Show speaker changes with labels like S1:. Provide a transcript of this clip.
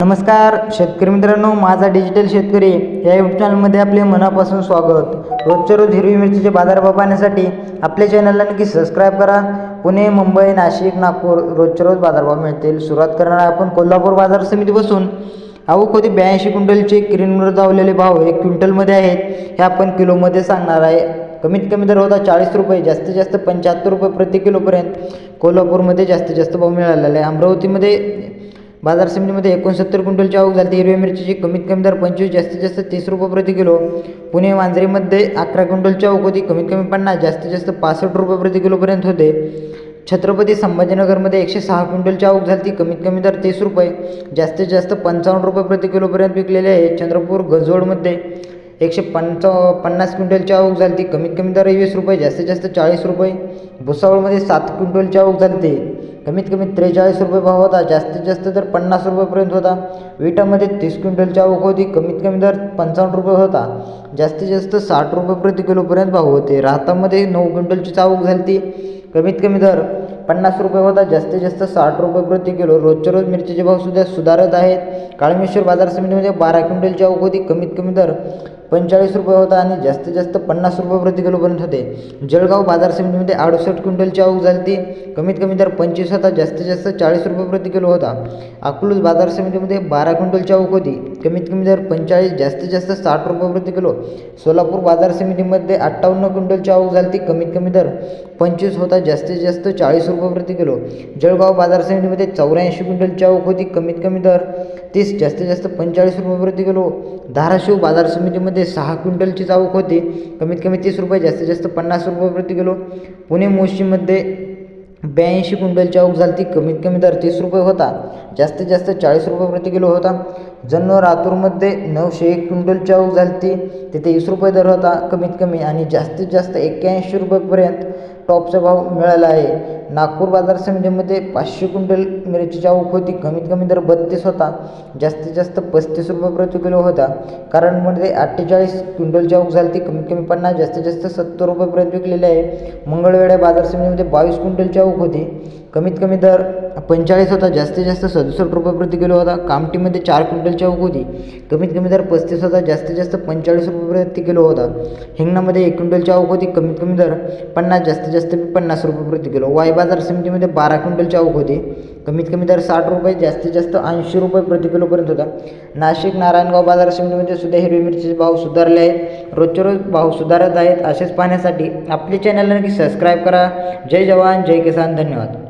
S1: नमस्कार शेतकरी मित्रांनो माझा डिजिटल शेतकरी या यूट्यूब चॅनलमध्ये आपले मनापासून स्वागत. रोजच्या रोज हिरवी मिरचीचे बाजारभाव पाहण्यासाठी आपल्या चॅनलला नक्की सबस्क्राईब करा. पुणे मुंबई नाशिक नागपूर रोजच्या रोज बाजारभाव मिळतील. सुरुवात करणार आपण कोल्हापूर बाजार समिती बसून आवक होती ब्याऐंशी क्विंटलचे किरींवर जावलेले भाव एक क्विंटलमध्ये आहेत. हे आपण किलोमध्ये सांगणार आहे. कमीत कमी दर होता चाळीस रुपये जास्तीत जास्त पंच्याहत्तर रुपये प्रति किलोपर्यंत कोल्हापूरमध्ये जास्तीत जास्त भाव मिळालेला आहे. अमरावतीमध्ये बाजार समितीमध्ये एकोणसत्तर क्विंटलची आवक झाली. हिरव्या मिरचीची कमीत कमी दर पंचवीस जास्तीत जास्त तीस रुपये प्रति किलो. पुणे मांजरीमध्ये अकरा क्विंटलची आवक होती. कमीत कमी पन्नास जास्तीत जास्त पासष्ट रुपये प्रति किलोपर्यंत होते. छत्रपती संभाजीनगरमध्ये एकशे सहा क्विंटलची आवक झाली कमीत कमी दर तीस रुपये जास्तीत जास्त पंचावन्न रुपये प्रति किलोपर्यंत विकलेले आहे चंद्रपूर गजोडमध्ये एकशे पंचा पन्नास क्विंटलची आवक झाली ती कमीत कमी दर वीस रुपये जास्तीत जास्त चाळीस रुपये. भुसावळमध्ये सात क्विंटलची आवक झाली ती कमीत कमी त्रेचाळीस रुपये भाव होता. जास्तीत जास्त तर पन्नास रुपयेपर्यंत होता. विटामध्ये तीस क्विंटलची आवक होती कमीत कमी दर पंचावन्न रुपये होता. जास्तीत जास्त साठ रुपये प्रति किलोपर्यंत भाव होते. राहतामध्ये नऊ क्विंटलची आवक झाली ती. कमीत कमी दर पन्नास रुपये होता. जास्तीत जास्त साठ रुपये प्रति किलो. रोजच्या रोज मिरचीचे भाव सुद्धा सुधारत आहेत. काळमेश्वर बाजार समितीमध्ये बारा क्विंटलची आवक होती कमीत कमी दर पंचेचाळीस रुपये होता आणि जास्तीत जास्त पन्नास रुपये प्रति किलोपर्यंत होते. जळगाव बाजार समितीमध्ये अडुसष्ट क्विंटलची आवक झाली ती कमीत कमी दर पंचवीस होता जास्तीत जास्त चाळीस रुपये प्रति किलो होता. अकलूज बाजार समितीमध्ये बारा क्विंटलची आवक होती. कमीत कमी दर पंचेचाळीस जास्तीत जास्त साठ रुपये प्रति किलो. सोलापूर बाजार समितीमध्ये अठ्ठावन्न क्विंटलची आवक झाली ती कमीत कमी दर पंचवीस होता जास्तीत जास्त चाळीस रुपये प्रति किलो. जळगाव बाजार समितीमध्ये चौऱ्याऐंशी क्विंटलची आवक होती. कमीत कमी दर तीस जास्तीत जास्त पंचेचाळीस रुपयापर्यंत गेलो. धाराशिव बाजार समितीमध्ये सहा क्विंटलची आवक होती. कमीत कमी तीस रुपये जास्तीत जास्त पन्नास रुपयापर्यंत गेलो. पुणे मोशीमध्ये ब्याऐंशी क्विंटलची आवक झाली ती कमीत कमी दर तीस रुपये होता. जास्तीत जास्त चाळीस रुपये प्रति किलो होता. जन्म रातूरमध्ये नऊशे एक क्विंटल आवक झाली तिथे वीस रुपये दर होता कमीत कमी आणि जास्तीत जास्त एक्क्याऐंशी रुपयेपर्यंत टॉपचा भाव मिळाला आहे. नागपूर बाजार समितीमध्ये पाचशे क्विंटल मिरची आवक होती कमीत कमी दर बत्तीस होता. जास्तीत जास्त पस्तीस रुपये प्रति किलो होता. कराडमध्ये अठ्ठेचाळीस क्विंटलची आवक झाली ती कमीत कमी पन्नास जास्तीत जास्त सत्तर रुपयेपर्यंत विकलेले आहे. मंगळवेड्या बाजार समितीमध्ये बावीस क्विंटलची आवक होती. कमीत कमी दर पंचेचाळीस होता जास्तीत जास्त सदुसष्ट रुपये प्रति किलो होता. कामटीमध्ये चार क्विंटलची आवक होती. कमीत कमी दर पस्तीस होता जास्तीत जास्त पंचेचाळीस रुपये प्रति किलो होता. हिंगणामध्ये एक क्विंटलची आवक होती कमीत कमी दर पन्नास जास्तीत जास्त पन्नास रुपये प्रति किलो. वाय बाजार समितीमध्ये बारा क्विंटलची आवक होती. कमीत कमी दर साठ रुपये जास्तीत जास्त ऐंशी रुपये प्रति किलोपर्यंत होता. नाशिक नारायणगाव बाजार समितीमध्ये सुद्धा हिरवी मिरचीचे भाव सुधारले आहेत. रोजच्या रोज भाव सुधारत आहेत. असेच पाहण्यासाठी आपले चॅनलला नक्की सबस्क्राईब करा. जय जवान जय किसान. धन्यवाद.